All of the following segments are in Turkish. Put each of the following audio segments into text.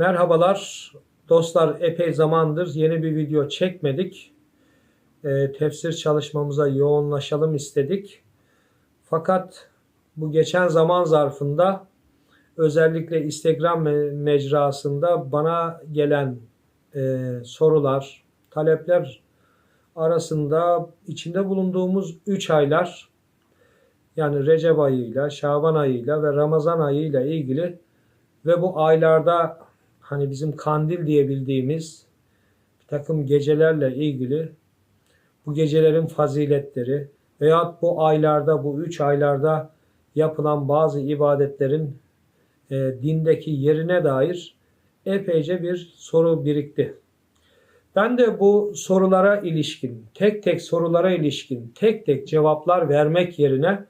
Merhabalar dostlar epey zamandır yeni bir video çekmedik. Ee, tefsir çalışmamıza yoğunlaşalım istedik. Fakat bu geçen zaman zarfında özellikle Instagram me- mecrasında bana gelen e, sorular, talepler arasında içinde bulunduğumuz 3 aylar yani Recep ayıyla, Şaban ayıyla ve Ramazan ayıyla ilgili ve bu aylarda hani bizim kandil diye bildiğimiz bir takım gecelerle ilgili bu gecelerin faziletleri veyahut bu aylarda, bu üç aylarda yapılan bazı ibadetlerin e, dindeki yerine dair epeyce bir soru birikti. Ben de bu sorulara ilişkin, tek tek sorulara ilişkin, tek tek cevaplar vermek yerine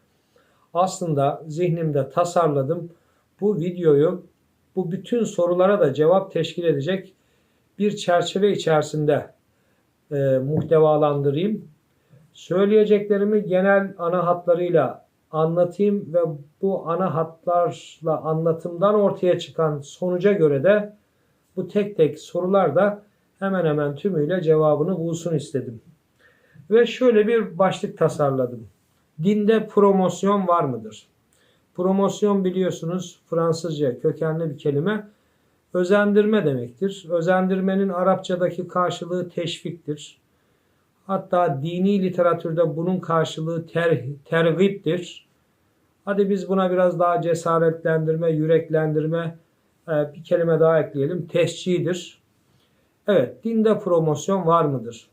aslında zihnimde tasarladım. Bu videoyu bu bütün sorulara da cevap teşkil edecek bir çerçeve içerisinde e, muhtevalandırayım. Söyleyeceklerimi genel ana hatlarıyla anlatayım ve bu ana hatlarla anlatımdan ortaya çıkan sonuca göre de bu tek tek sorular da hemen hemen tümüyle cevabını bulsun istedim. Ve şöyle bir başlık tasarladım. Dinde promosyon var mıdır? Promosyon biliyorsunuz Fransızca kökenli bir kelime. Özendirme demektir. Özendirmenin Arapçadaki karşılığı teşviktir. Hatta dini literatürde bunun karşılığı ter, tergiptir. Hadi biz buna biraz daha cesaretlendirme, yüreklendirme e, bir kelime daha ekleyelim. Teşcidir. Evet, dinde promosyon var mıdır?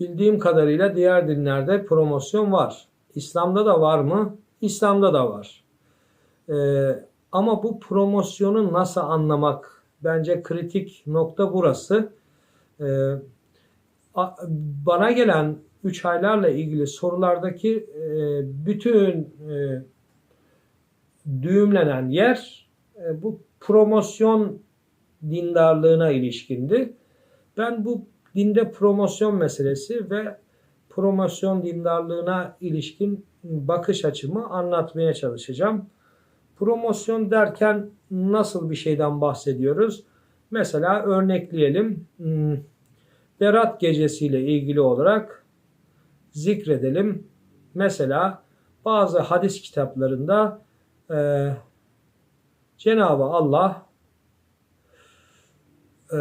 Bildiğim kadarıyla diğer dinlerde promosyon var. İslam'da da var mı? İslam'da da var. Ee, ama bu promosyonu nasıl anlamak? Bence kritik nokta burası. Ee, bana gelen 3 aylarla ilgili sorulardaki e, bütün e, düğümlenen yer e, bu promosyon dindarlığına ilişkindi. Ben bu dinde promosyon meselesi ve promosyon dindarlığına ilişkin bakış açımı anlatmaya çalışacağım. Promosyon derken nasıl bir şeyden bahsediyoruz? Mesela örnekleyelim. Hmm, Berat gecesiyle ilgili olarak zikredelim. Mesela bazı hadis kitaplarında e, Cenab-ı Allah e,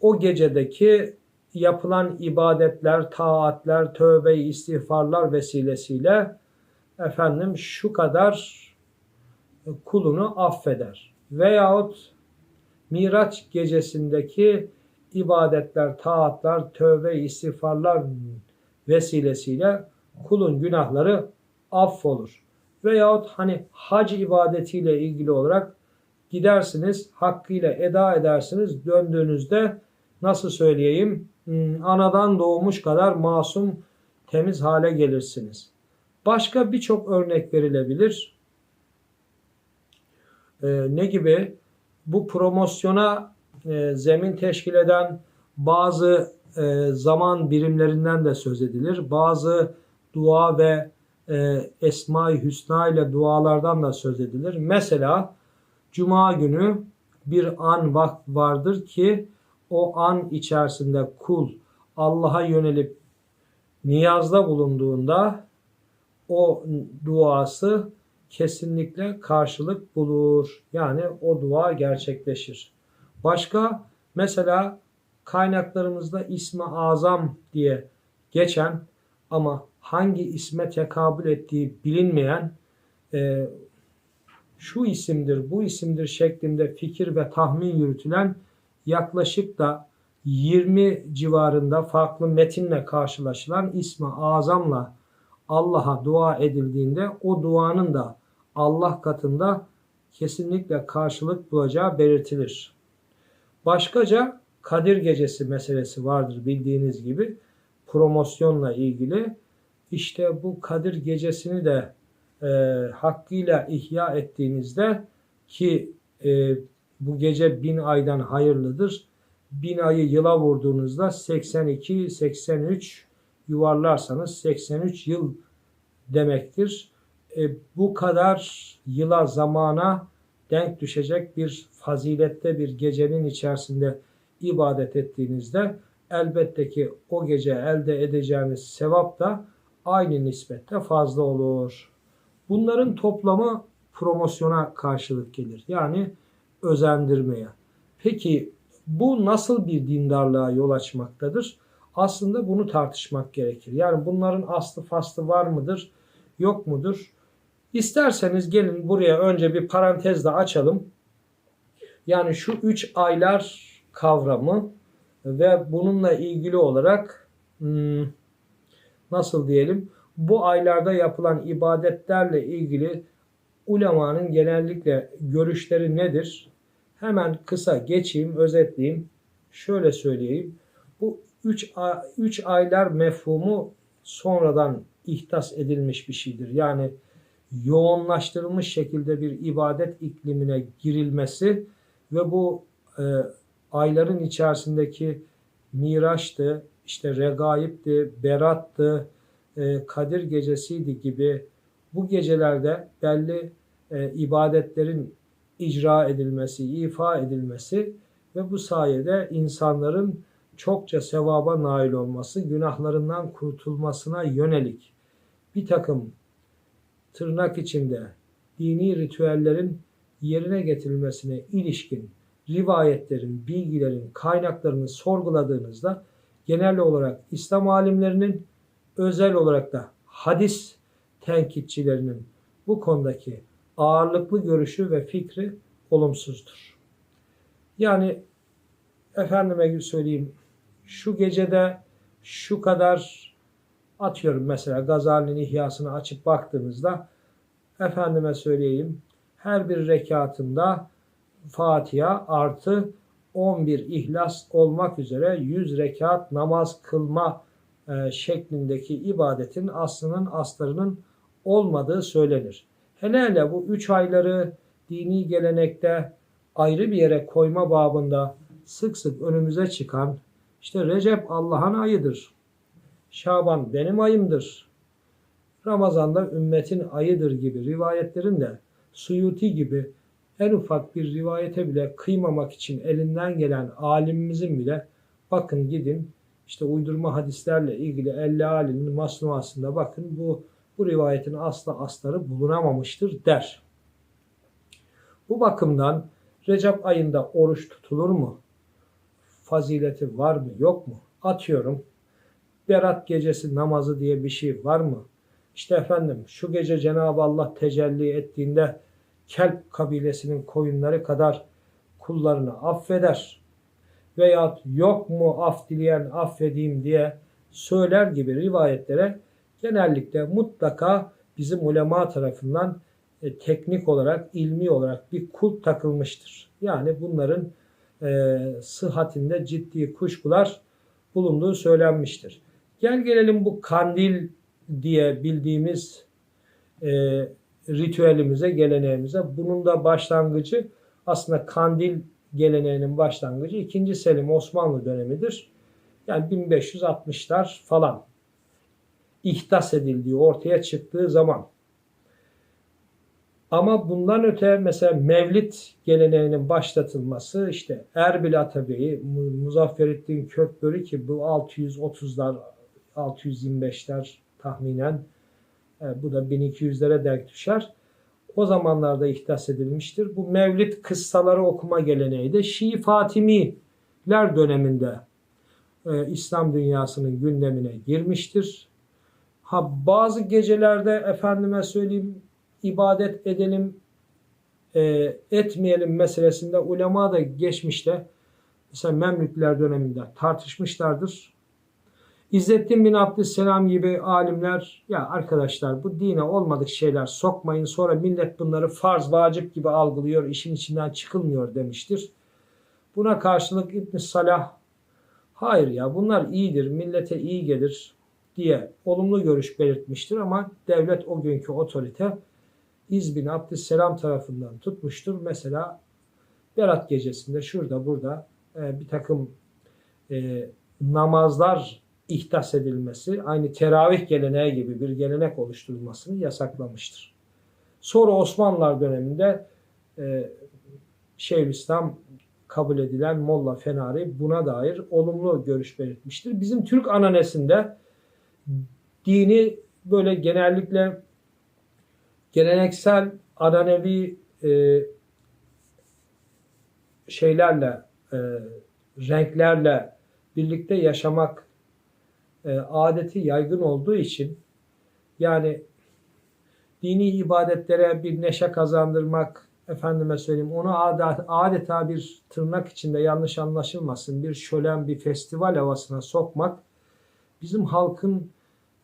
o gecedeki yapılan ibadetler, taatler, tövbe istiğfarlar vesilesiyle efendim şu kadar kulunu affeder. Veyahut Miraç gecesindeki ibadetler, taatlar, tövbe istiğfarlar vesilesiyle kulun günahları affolur. Veyahut hani hac ibadetiyle ilgili olarak gidersiniz, hakkıyla eda edersiniz. Döndüğünüzde nasıl söyleyeyim, hmm, anadan doğmuş kadar masum, temiz hale gelirsiniz. Başka birçok örnek verilebilir. Ee, ne gibi? Bu promosyona e, zemin teşkil eden bazı e, zaman birimlerinden de söz edilir. Bazı dua ve e, Esma-i Hüsna ile dualardan da söz edilir. Mesela Cuma günü bir an vakt vardır ki o an içerisinde kul Allah'a yönelip niyazda bulunduğunda o duası kesinlikle karşılık bulur. Yani o dua gerçekleşir. Başka mesela kaynaklarımızda ismi azam diye geçen ama hangi isme tekabül ettiği bilinmeyen e, şu isimdir, bu isimdir şeklinde fikir ve tahmin yürütülen yaklaşık da 20 civarında farklı metinle karşılaşılan ismi azamla Allah'a dua edildiğinde o duanın da Allah katında kesinlikle karşılık bulacağı belirtilir. Başkaca Kadir Gecesi meselesi vardır bildiğiniz gibi promosyonla ilgili. İşte bu Kadir Gecesi'ni de e, hakkıyla ihya ettiğinizde ki e, bu gece bin aydan hayırlıdır. Bin ayı yıla vurduğunuzda 82, 83 yuvarlarsanız 83 yıl demektir. E, bu kadar yıla zamana denk düşecek bir fazilette bir gecenin içerisinde ibadet ettiğinizde elbette ki o gece elde edeceğiniz sevap da aynı nispette fazla olur. Bunların toplamı promosyona karşılık gelir. Yani özendirmeye. Peki bu nasıl bir dindarlığa yol açmaktadır? Aslında bunu tartışmak gerekir. Yani bunların aslı faslı var mıdır, yok mudur? İsterseniz gelin buraya önce bir parantez de açalım. Yani şu üç aylar kavramı ve bununla ilgili olarak hmm, nasıl diyelim bu aylarda yapılan ibadetlerle ilgili ulemanın genellikle görüşleri nedir? Hemen kısa geçeyim, özetleyeyim. Şöyle söyleyeyim. Bu 3 3 aylar mefhumu sonradan ihtas edilmiş bir şeydir. Yani yoğunlaştırılmış şekilde bir ibadet iklimine girilmesi ve bu e, ayların içerisindeki Miraç'tı, işte Regaib'di, Berat'tı, e, Kadir Gecesi'ydi gibi bu gecelerde belli e, ibadetlerin icra edilmesi, ifa edilmesi ve bu sayede insanların çokça sevaba nail olması, günahlarından kurtulmasına yönelik bir takım tırnak içinde dini ritüellerin yerine getirilmesine ilişkin rivayetlerin, bilgilerin, kaynaklarını sorguladığınızda genel olarak İslam alimlerinin özel olarak da hadis tenkitçilerinin bu konudaki ağırlıklı görüşü ve fikri olumsuzdur. Yani efendime söyleyeyim şu gecede şu kadar atıyorum mesela Gazali'nin ihyasını açıp baktığınızda efendime söyleyeyim her bir rekatında Fatiha artı 11 ihlas olmak üzere 100 rekat namaz kılma e, şeklindeki ibadetin aslının aslarının olmadığı söylenir. Hele hele bu üç ayları dini gelenekte ayrı bir yere koyma babında sık sık önümüze çıkan işte Recep Allah'ın ayıdır. Şaban benim ayımdır. Ramazan'da ümmetin ayıdır gibi rivayetlerin de Suyuti gibi en ufak bir rivayete bile kıymamak için elinden gelen alimimizin bile bakın gidin işte uydurma hadislerle ilgili Elle Ali'nin masnuasında bakın bu bu rivayetin asla asları bulunamamıştır der. Bu bakımdan Recep ayında oruç tutulur mu? Fazileti var mı yok mu? Atıyorum. Berat gecesi namazı diye bir şey var mı? İşte efendim şu gece Cenab-ı Allah tecelli ettiğinde Kelp kabilesinin koyunları kadar kullarını affeder. Veya yok mu af dileyen affedeyim diye söyler gibi rivayetlere genellikle mutlaka bizim ulema tarafından e, teknik olarak, ilmi olarak bir kulp takılmıştır. Yani bunların e, sıhhatinde ciddi kuşkular bulunduğu söylenmiştir. Gel gelelim bu kandil diye bildiğimiz e, ritüelimize, geleneğimize. Bunun da başlangıcı aslında kandil geleneğinin başlangıcı 2. Selim Osmanlı dönemidir. Yani 1560'lar falan ihdas edildiği ortaya çıktığı zaman. Ama bundan öte mesela Mevlid geleneğinin başlatılması işte Erbil Atabey'i, Muzafferettin Kökbörü ki bu 630'lar, 625'ler tahminen e, bu da 1200'lere denk düşer. O zamanlarda ihdas edilmiştir. Bu Mevlid kıssaları okuma geleneği de Şii Fatimiler döneminde e, İslam dünyasının gündemine girmiştir. Ha bazı gecelerde efendime söyleyeyim ibadet edelim e, etmeyelim meselesinde ulema da geçmişte mesela Memlükler döneminde tartışmışlardır. İzzettin bin Abdüsselam gibi alimler ya arkadaşlar bu dine olmadık şeyler sokmayın sonra millet bunları farz vacip gibi algılıyor işin içinden çıkılmıyor demiştir. Buna karşılık İbn Salah hayır ya bunlar iyidir millete iyi gelir diye olumlu görüş belirtmiştir ama devlet o günkü otorite İz bin Abdüsselam tarafından tutmuştur. Mesela Berat gecesinde şurada burada e, bir takım e, namazlar ihdas edilmesi, aynı teravih geleneği gibi bir gelenek oluşturulmasını yasaklamıştır. Sonra Osmanlılar döneminde e, Şeyhülislam kabul edilen Molla Fenari buna dair olumlu görüş belirtmiştir. Bizim Türk ananesinde dini böyle genellikle geleneksel ananevi e, şeylerle e, renklerle birlikte yaşamak e, adeti yaygın olduğu için yani dini ibadetlere bir neşe kazandırmak efendime söyleyeyim onu adeta, adeta bir tırnak içinde yanlış anlaşılmasın bir şölen bir festival havasına sokmak bizim halkın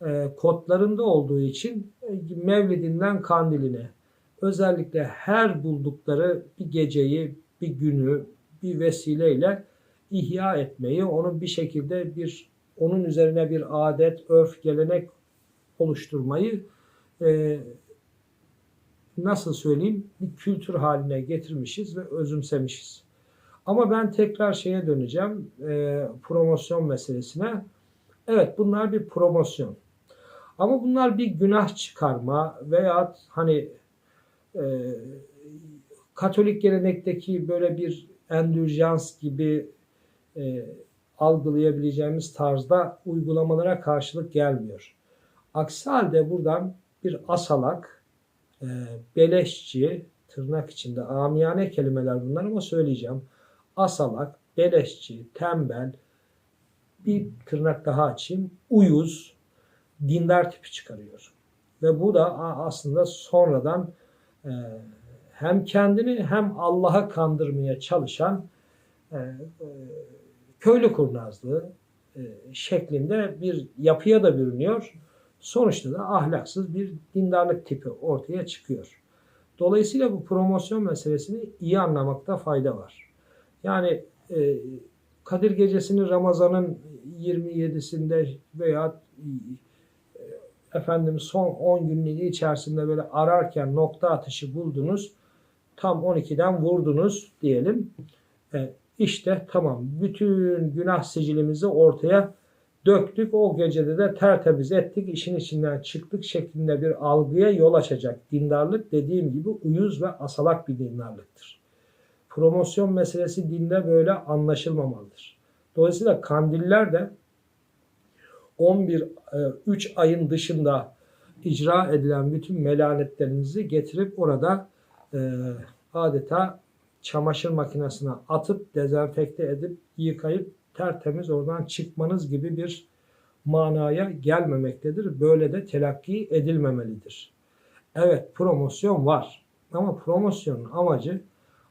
e, kodlarında olduğu için e, Mevlidinden Kandiline özellikle her buldukları bir geceyi, bir günü, bir vesileyle ihya etmeyi, onun bir şekilde bir onun üzerine bir adet, örf, gelenek oluşturmayı e, nasıl söyleyeyim bir kültür haline getirmişiz ve özümsemişiz. Ama ben tekrar şeye döneceğim e, promosyon meselesine. Evet bunlar bir promosyon. Ama bunlar bir günah çıkarma veya hani e, Katolik gelenekteki böyle bir endürjans gibi e, algılayabileceğimiz tarzda uygulamalara karşılık gelmiyor. Aksi halde buradan bir asalak, e, beleşçi, tırnak içinde amiyane kelimeler bunlar ama söyleyeceğim. Asalak, beleşçi, tembel, bir tırnak daha açayım, uyuz, dindar tipi çıkarıyor. Ve bu da aslında sonradan e, hem kendini hem Allah'a kandırmaya çalışan e, e, köylü kurnazlığı e, şeklinde bir yapıya da bürünüyor. Sonuçta da ahlaksız bir dindarlık tipi ortaya çıkıyor. Dolayısıyla bu promosyon meselesini iyi anlamakta fayda var. Yani e, Kadir Gecesi'ni Ramazan'ın 27'sinde veya e, efendim son 10 günlüğü içerisinde böyle ararken nokta atışı buldunuz. Tam 12'den vurdunuz diyelim. E, işte tamam bütün günah sicilimizi ortaya döktük. O gecede de tertemiz ettik. işin içinden çıktık şeklinde bir algıya yol açacak. Dindarlık dediğim gibi uyuz ve asalak bir dindarlıktır. Promosyon meselesi dinde böyle anlaşılmamalıdır. Dolayısıyla kandiller de 11 3 e, ayın dışında icra edilen bütün melanetlerinizi getirip orada e, adeta çamaşır makinesine atıp dezenfekte edip yıkayıp tertemiz oradan çıkmanız gibi bir manaya gelmemektedir. Böyle de telakki edilmemelidir. Evet promosyon var ama promosyonun amacı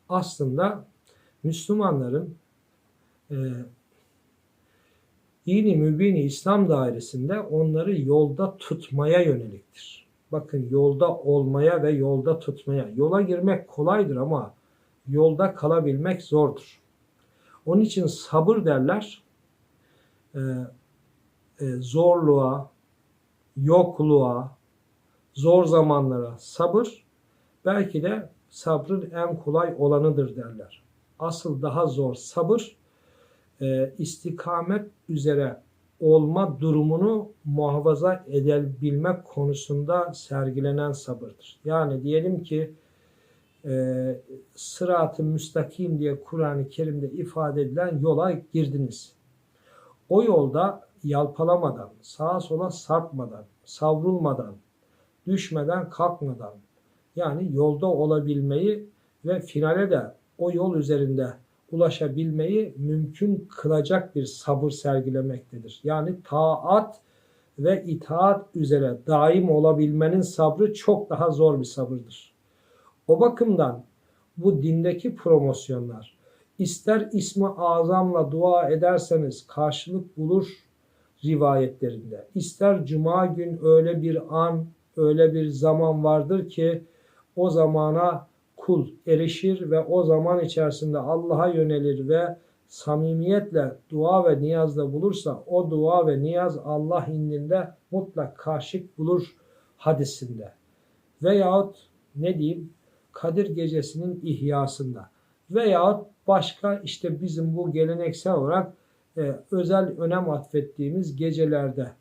aslında Müslümanların e, dini mübini İslam dairesinde onları yolda tutmaya yöneliktir. Bakın yolda olmaya ve yolda tutmaya. Yola girmek kolaydır ama yolda kalabilmek zordur. Onun için sabır derler. Ee, e, zorluğa, yokluğa, zor zamanlara sabır belki de sabrın en kolay olanıdır derler. Asıl daha zor sabır e, istikamet üzere olma durumunu muhafaza edebilmek konusunda sergilenen sabırdır. Yani diyelim ki e, sırat-ı müstakim diye Kur'an-ı Kerim'de ifade edilen yola girdiniz. O yolda yalpalamadan, sağa sola sarkmadan, savrulmadan, düşmeden, kalkmadan yani yolda olabilmeyi ve finale de o yol üzerinde ulaşabilmeyi mümkün kılacak bir sabır sergilemektedir. Yani taat ve itaat üzere daim olabilmenin sabrı çok daha zor bir sabırdır. O bakımdan bu dindeki promosyonlar ister ismi azamla dua ederseniz karşılık bulur rivayetlerinde. İster cuma gün öyle bir an, öyle bir zaman vardır ki o zamana kul erişir ve o zaman içerisinde Allah'a yönelir ve samimiyetle dua ve niyazda bulursa o dua ve niyaz Allah indinde mutlak karşılık bulur hadisinde. Veyahut ne diyeyim Kadir Gecesi'nin ihyasında veyahut başka işte bizim bu geleneksel olarak e, özel önem atfettiğimiz gecelerde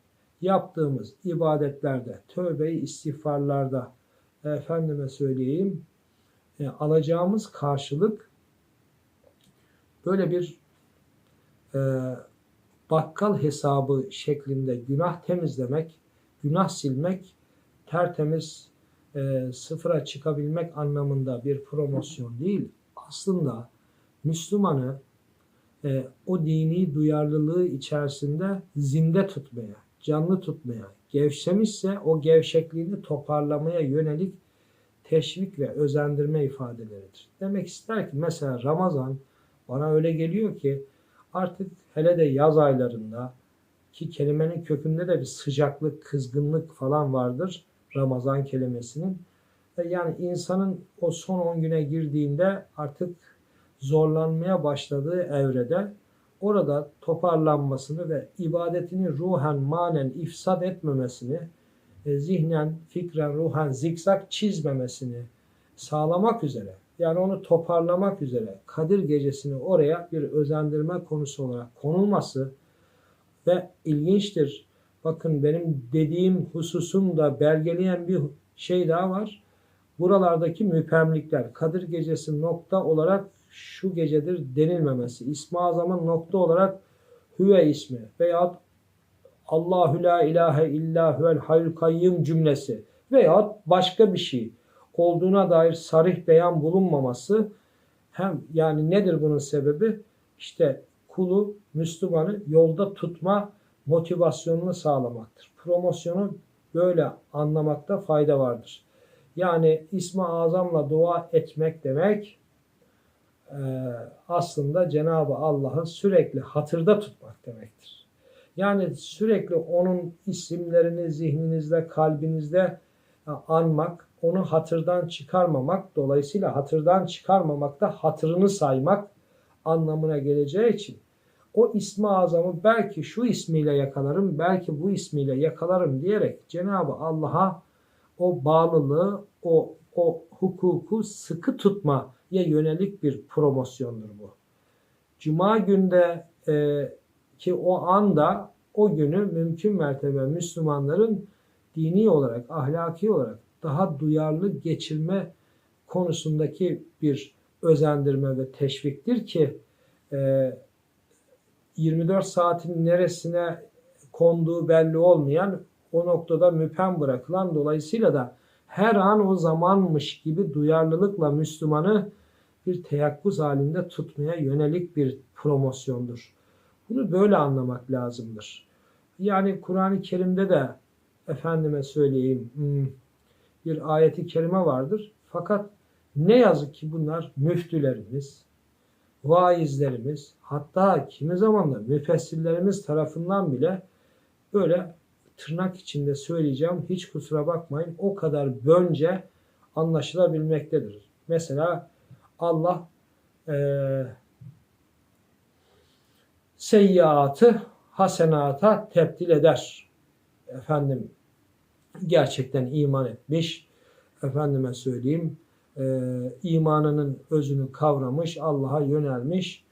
yaptığımız ibadetlerde, tövbe-i istiğfarlarda efendime söyleyeyim e, alacağımız karşılık böyle bir e, bakkal hesabı şeklinde günah temizlemek, günah silmek, tertemiz e, sıfıra çıkabilmek anlamında bir promosyon değil. Aslında Müslümanı e, o dini duyarlılığı içerisinde zinde tutmaya, canlı tutmaya, gevşemişse o gevşekliğini toparlamaya yönelik teşvik ve özendirme ifadeleridir. Demek ister ki mesela Ramazan bana öyle geliyor ki artık hele de yaz aylarında ki kelimenin kökünde de bir sıcaklık, kızgınlık falan vardır Ramazan kelimesinin. Ve Yani insanın o son 10 güne girdiğinde artık zorlanmaya başladığı evrede orada toparlanmasını ve ibadetini ruhen manen ifsad etmemesini, e, zihnen, fikren, ruhen zikzak çizmemesini sağlamak üzere yani onu toparlamak üzere Kadir Gecesi'ni oraya bir özendirme konusu olarak konulması ve ilginçtir. Bakın benim dediğim hususun da belgeleyen bir şey daha var. Buralardaki müpemlikler Kadir Gecesi nokta olarak şu gecedir denilmemesi. İsmi Azam'ın nokta olarak Hüve ismi veyahut Allahu la ilahe illa huvel hayyul kayyum cümlesi veyahut başka bir şey olduğuna dair sarih beyan bulunmaması hem yani nedir bunun sebebi? İşte kulu, Müslümanı yolda tutma motivasyonunu sağlamaktır. Promosyonu böyle anlamakta fayda vardır. Yani ismi azamla dua etmek demek aslında Cenab-ı Allah'ı sürekli hatırda tutmak demektir. Yani sürekli onun isimlerini zihninizde, kalbinizde e, anmak, onu hatırdan çıkarmamak, dolayısıyla hatırdan çıkarmamak da hatırını saymak anlamına geleceği için o ismi azamı belki şu ismiyle yakalarım, belki bu ismiyle yakalarım diyerek Cenab-ı Allah'a o bağlılığı, o, o hukuku sıkı tutmaya yönelik bir promosyondur bu. Cuma günde e, ki o anda o günü mümkün mertebe Müslümanların dini olarak, ahlaki olarak daha duyarlı geçirme konusundaki bir özendirme ve teşviktir ki e, 24 saatin neresine konduğu belli olmayan o noktada müpem bırakılan dolayısıyla da her an o zamanmış gibi duyarlılıkla Müslümanı bir teyakkuz halinde tutmaya yönelik bir promosyondur. Bunu böyle anlamak lazımdır. Yani Kur'an-ı Kerim'de de efendime söyleyeyim hmm, bir ayeti kerime vardır. Fakat ne yazık ki bunlar müftülerimiz, vaizlerimiz, hatta kimi zaman da müfessirlerimiz tarafından bile böyle tırnak içinde söyleyeceğim hiç kusura bakmayın o kadar bönce anlaşılabilmektedir. Mesela Allah e, seyyiatı hasenata tebdil eder. Efendim gerçekten iman etmiş. Efendime söyleyeyim e, imanının özünü kavramış, Allah'a yönelmiş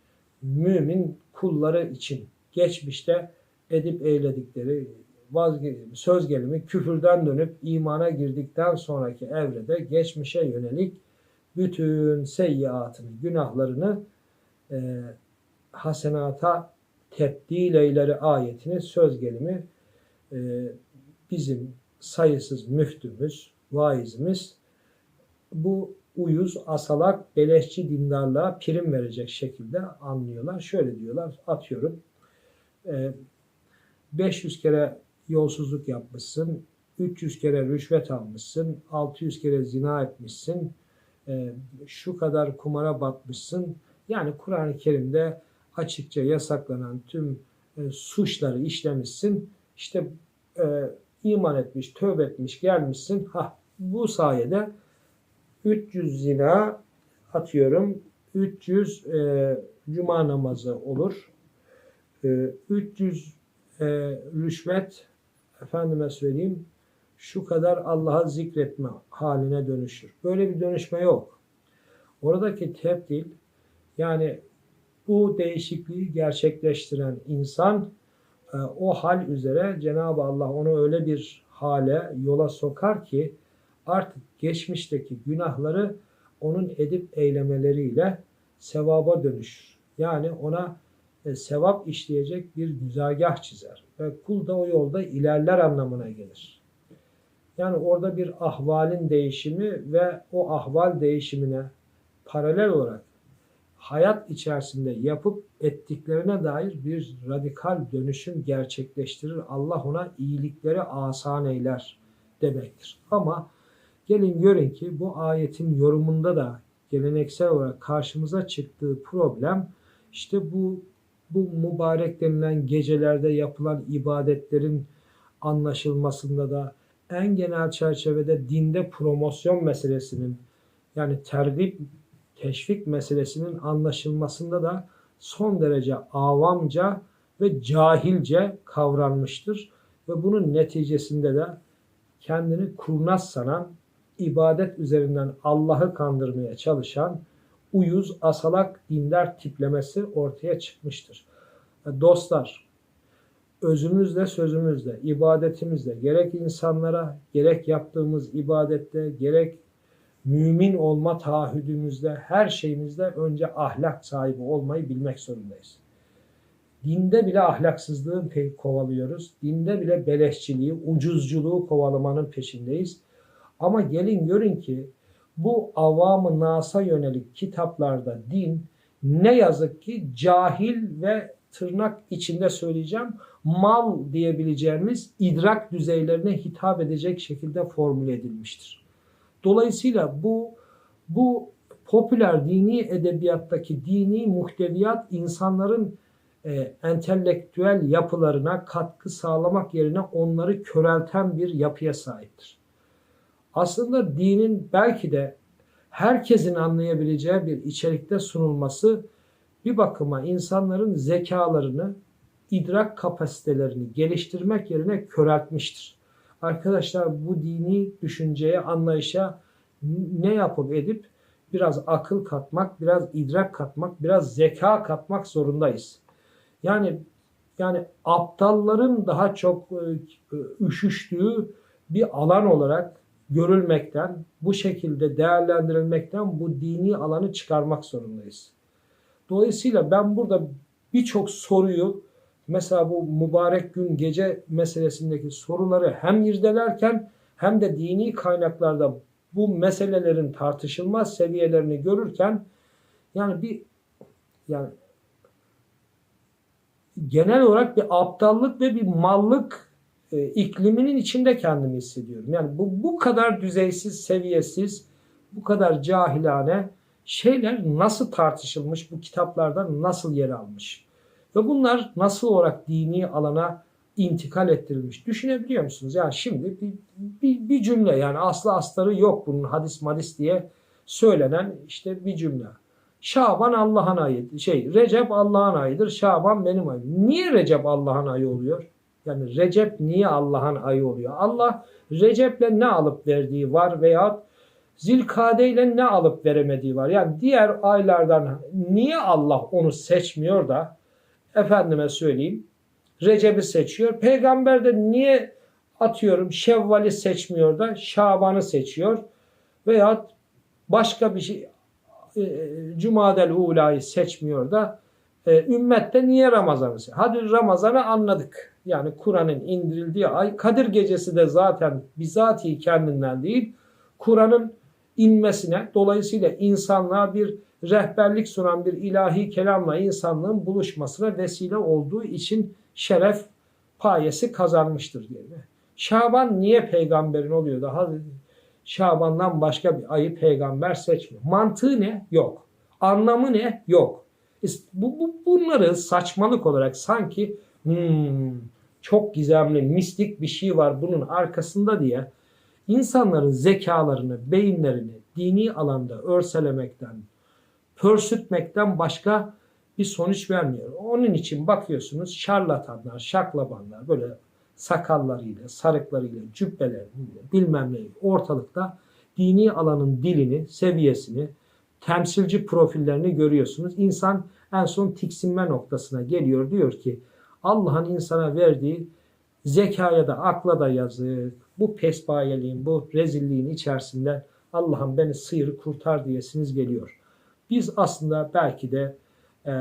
mümin kulları için geçmişte edip eyledikleri vazge söz gelimi küfürden dönüp imana girdikten sonraki evrede geçmişe yönelik bütün seyyiatını, günahlarını e, hasenata tebdil eyleri ayetini söz gelimi e, bizim sayısız müftümüz, vaizimiz bu uyuz, asalak, beleşçi dindarlığa prim verecek şekilde anlıyorlar. Şöyle diyorlar, atıyorum. 500 kere yolsuzluk yapmışsın, 300 kere rüşvet almışsın, 600 kere zina etmişsin, şu kadar kumara batmışsın. Yani Kur'an-ı Kerim'de açıkça yasaklanan tüm suçları işlemişsin. İşte iman etmiş, tövbe etmiş, gelmişsin. Ha bu sayede 300 zina atıyorum 300 e, cuma namazı olur. E, 300 e, rüşvet efendime söyleyeyim şu kadar Allah'a zikretme haline dönüşür. Böyle bir dönüşme yok. Oradaki tebdil yani bu değişikliği gerçekleştiren insan e, o hal üzere Cenab-ı Allah onu öyle bir hale yola sokar ki artık geçmişteki günahları onun edip eylemeleriyle sevaba dönüşür. Yani ona e, sevap işleyecek bir güzergah çizer. Ve kul da o yolda ilerler anlamına gelir. Yani orada bir ahvalin değişimi ve o ahval değişimine paralel olarak hayat içerisinde yapıp ettiklerine dair bir radikal dönüşüm gerçekleştirir. Allah ona iyilikleri asan eyler demektir. Ama gelin görün ki bu ayetin yorumunda da geleneksel olarak karşımıza çıktığı problem işte bu bu mübarek denilen gecelerde yapılan ibadetlerin anlaşılmasında da en genel çerçevede dinde promosyon meselesinin yani tergip teşvik meselesinin anlaşılmasında da son derece avamca ve cahilce kavranmıştır. Ve bunun neticesinde de kendini kurnaz sanan, ibadet üzerinden Allah'ı kandırmaya çalışan uyuz, asalak dindar tiplemesi ortaya çıkmıştır. E, Dostlar, özümüzle, sözümüzle, ibadetimizle gerek insanlara, gerek yaptığımız ibadette, gerek mümin olma taahhüdümüzde, her şeyimizde önce ahlak sahibi olmayı bilmek zorundayız. Dinde bile ahlaksızlığı pe- kovalıyoruz. Dinde bile beleşçiliği, ucuzculuğu kovalamanın peşindeyiz. Ama gelin görün ki bu avamı nasa yönelik kitaplarda din ne yazık ki cahil ve tırnak içinde söyleyeceğim mal diyebileceğimiz idrak düzeylerine hitap edecek şekilde formüle edilmiştir. Dolayısıyla bu bu popüler dini edebiyattaki dini muhteviyat insanların e, entelektüel yapılarına katkı sağlamak yerine onları körelten bir yapıya sahiptir. Aslında dinin belki de herkesin anlayabileceği bir içerikte sunulması bir bakıma insanların zekalarını, idrak kapasitelerini geliştirmek yerine köreltmiştir. Arkadaşlar bu dini düşünceye, anlayışa ne yapıp edip biraz akıl katmak, biraz idrak katmak, biraz zeka katmak zorundayız. Yani yani aptalların daha çok e, üşüştüğü bir alan olarak görülmekten, bu şekilde değerlendirilmekten bu dini alanı çıkarmak zorundayız. Dolayısıyla ben burada birçok soruyu mesela bu mübarek gün gece meselesindeki soruları hem irdelerken hem de dini kaynaklarda bu meselelerin tartışılmaz seviyelerini görürken yani bir yani genel olarak bir aptallık ve bir mallık e, ikliminin içinde kendimi hissediyorum. Yani bu bu kadar düzeysiz, seviyesiz, bu kadar cahilane şeyler nasıl tartışılmış, bu kitaplarda nasıl yer almış? Ve bunlar nasıl olarak dini alana intikal ettirilmiş? Düşünebiliyor musunuz? Yani şimdi bir, bir, bir cümle yani aslı astarı yok bunun hadis madis diye söylenen işte bir cümle. Şaban Allah'ın ayı. Şey Recep Allah'ın ayıdır. Şaban benim ayım. Niye Recep Allah'ın ayı oluyor? Yani Recep niye Allah'ın ayı oluyor? Allah Recep'le ne alıp verdiği var veya Zilkade ile ne alıp veremediği var. Yani diğer aylardan niye Allah onu seçmiyor da efendime söyleyeyim Recep'i seçiyor. Peygamber de niye atıyorum Şevval'i seçmiyor da Şaban'ı seçiyor veya başka bir şey e, Cumadel Ula'yı seçmiyor da e, ümmette niye Ramazan'ı? Hadi Ramazan'ı anladık. Yani Kur'an'ın indirildiği ay Kadir gecesi de zaten bizatihi kendinden değil Kur'an'ın inmesine dolayısıyla insanlığa bir rehberlik sunan bir ilahi kelamla insanlığın buluşmasına vesile olduğu için şeref payesi kazanmıştır diye. Şaban niye peygamberin oluyor daha Şaban'dan başka bir ayı peygamber seçmiyor. Mantığı ne? Yok. Anlamı ne? Yok. Bu, bu bunları saçmalık olarak sanki hmm, çok gizemli, mistik bir şey var bunun arkasında diye insanların zekalarını, beyinlerini dini alanda örselemekten, pörsütmekten başka bir sonuç vermiyor. Onun için bakıyorsunuz şarlatanlar, şaklabanlar böyle sakallarıyla, sarıklarıyla, cübbeleriyle bilmem ne ortalıkta dini alanın dilini, seviyesini, temsilci profillerini görüyorsunuz. İnsan en son tiksinme noktasına geliyor. Diyor ki Allah'ın insana verdiği zekaya da akla da yazık. Bu pesbayeliğin, bu rezilliğin içerisinde Allah'ım beni sıyır kurtar diyesiniz geliyor. Biz aslında belki de e,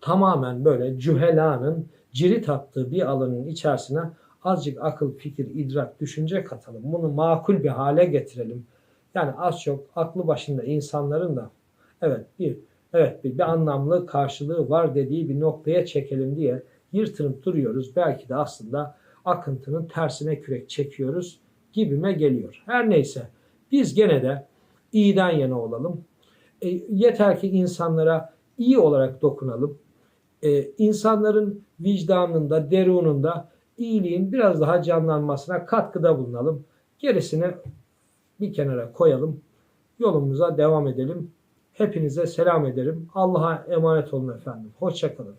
tamamen böyle cühelanın cirit attığı bir alanın içerisine azıcık akıl, fikir, idrak, düşünce katalım. Bunu makul bir hale getirelim. Yani az çok aklı başında insanların da evet bir evet bir, bir anlamlı karşılığı var dediği bir noktaya çekelim diye yırtınıp duruyoruz. Belki de aslında akıntının tersine kürek çekiyoruz gibime geliyor. Her neyse biz gene de iyiden yana olalım. E, yeter ki insanlara iyi olarak dokunalım. E, insanların vicdanında, derununda iyiliğin biraz daha canlanmasına katkıda bulunalım. Gerisini bir kenara koyalım. Yolumuza devam edelim. Hepinize selam ederim. Allah'a emanet olun efendim. Hoşçakalın.